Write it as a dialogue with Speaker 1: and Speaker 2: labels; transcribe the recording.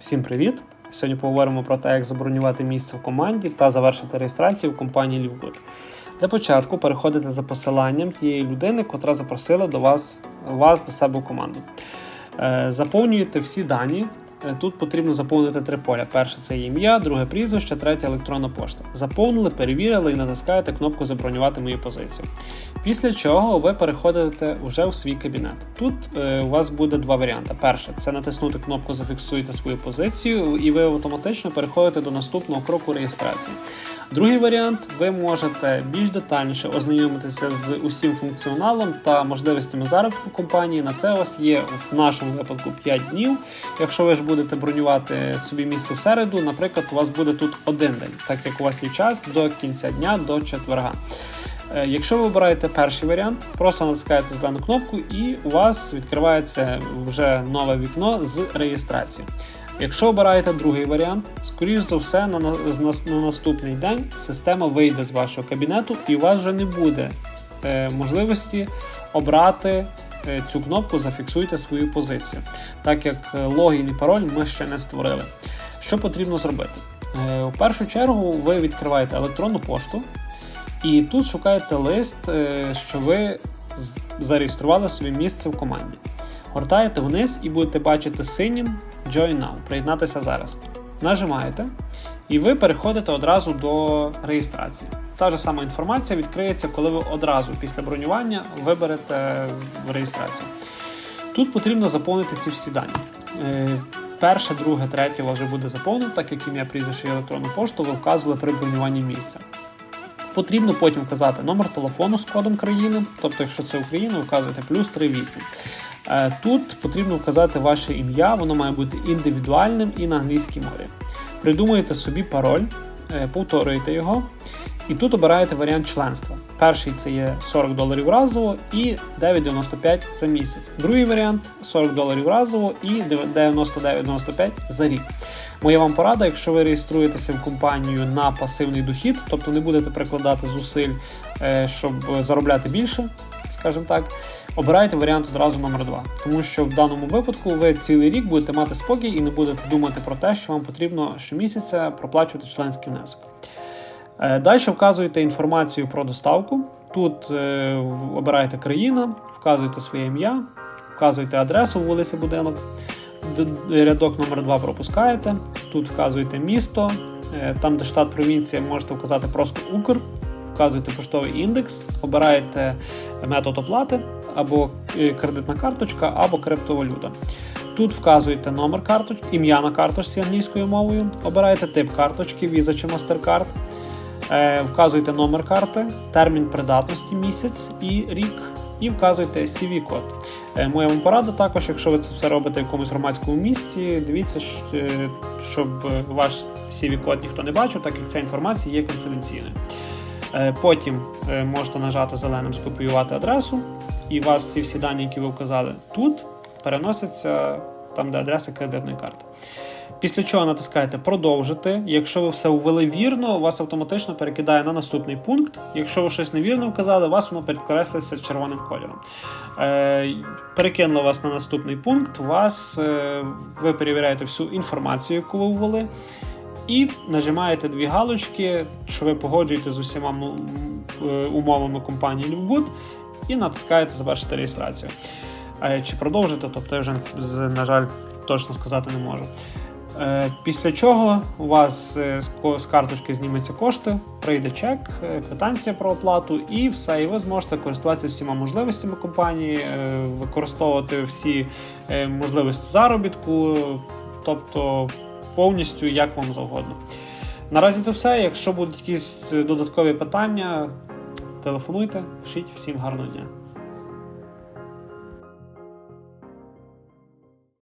Speaker 1: Всім привіт! Сьогодні поговоримо про те, як забронювати місце в команді та завершити реєстрацію в компанії LiveGood. Для початку переходите за посиланням тієї людини, котра запросила до вас, вас до себе в команду. Е, Заповнюєте всі дані. Е, Тут потрібно заповнити три поля. Перше це ім'я, друге прізвище, третє електронна пошта. Заповнили, перевірили і натискаєте кнопку Забронювати мою позицію. Після чого ви переходите вже в свій кабінет. Тут е, у вас буде два варіанти. Перше це натиснути кнопку Зафіксуйте свою позицію, і ви автоматично переходите до наступного кроку реєстрації. Другий варіант ви можете більш детальніше ознайомитися з усім функціоналом та можливостями заробітку компанії. На це у вас є в нашому випадку 5 днів. Якщо ви ж будете бронювати собі місце в середу, наприклад, у вас буде тут один день, так як у вас є час до кінця дня до четверга. Е, Якщо ви обираєте перший варіант, просто натискаєте зелену кнопку і у вас відкривається вже нове вікно з реєстрації. Якщо обираєте другий варіант, скоріш за все на, на, на наступний день система вийде з вашого кабінету і у вас вже не буде е, можливості обрати е, цю кнопку Зафіксуйте свою позицію, так як е, логін і пароль ми ще не створили. Що потрібно зробити? Е, у першу чергу ви відкриваєте електронну пошту. І тут шукаєте лист, е, що ви зареєстрували собі місце в команді. Гортаєте вниз і будете бачити синім Join Now, приєднатися зараз. Нажимаєте, і ви переходите одразу до реєстрації. Та ж сама інформація відкриється, коли ви одразу після бронювання виберете в реєстрацію. Тут потрібно заповнити ці всі дані. Е, Перше, друге, третє у вас вже буде заповнено, так як ім'я прізвище і електронну пошту ви вказували при бронюванні місця. Потрібно потім вказати номер телефону з кодом країни, тобто, якщо це Україна, вказуєте плюс 38. Е, Тут потрібно вказати ваше ім'я, воно має бути індивідуальним і на англійській мові. Придумуєте собі пароль, е, повторюєте його, і тут обираєте варіант членства. Перший це є 40 доларів разово і 9,95 за місяць. Другий варіант 40 доларів разово і 99,95 за рік. Моя вам порада, якщо ви реєструєтеся в компанію на пасивний дохід, тобто не будете прикладати зусиль, е, щоб заробляти більше, скажімо так, обирайте варіант одразу номер 2 Тому що в даному випадку ви цілий рік будете мати спокій і не будете думати про те, що вам потрібно щомісяця проплачувати членський внесок. Е, Далі вказуєте інформацію про доставку. Тут е, обираєте країна, вказуєте своє ім'я, вказуєте адресу вулиця будинок. Рядок номер 2 пропускаєте. Тут вказуєте місто. Е, Там, де штат провінція, можете вказати просто Укр. Вказуєте поштовий індекс, обираєте метод оплати або е, кредитна карточка, або криптовалюта. Тут вказуєте номер карточки, ім'я на карточці англійською мовою, обираєте тип карточки, Visa чи MasterCard. Е, Вказуєте номер карти, термін придатності місяць і рік, і вказуєте CV-код. Е, Моя вам порада також, якщо ви це все робите в якомусь громадському місці, дивіться, щоб ваш CV-код ніхто не бачив, так як ця інформація є конфіденційною. Е, Потім е, можете нажати зеленим скопіювати адресу, і у вас ці всі дані, які ви вказали тут, переносяться там, де адреса кредитної карти. Після чого натискаєте продовжити. Якщо ви все ввели вірно, вас автоматично перекидає на наступний пункт. Якщо ви щось невірно вказали, вас воно підкреслиться червоним кольором. Е, перекинуло вас на наступний пункт. Вас, е, ви перевіряєте всю інформацію, яку ви ввели. І нажимаєте дві галочки, що ви погоджуєте з усіма е, умовами компанії LiveGood і натискаєте завершити реєстрацію. Е, Чи продовжити, тобто я вже, на жаль, точно сказати не можу. Е, Після чого у вас з карточки зніметься кошти, прийде чек, квитанція про оплату і все. І ви зможете користуватися всіма можливостями компанії, використовувати всі можливості заробітку, тобто повністю як вам завгодно. Наразі це все. Якщо будуть якісь додаткові питання, телефонуйте, пишіть. Всім гарного дня.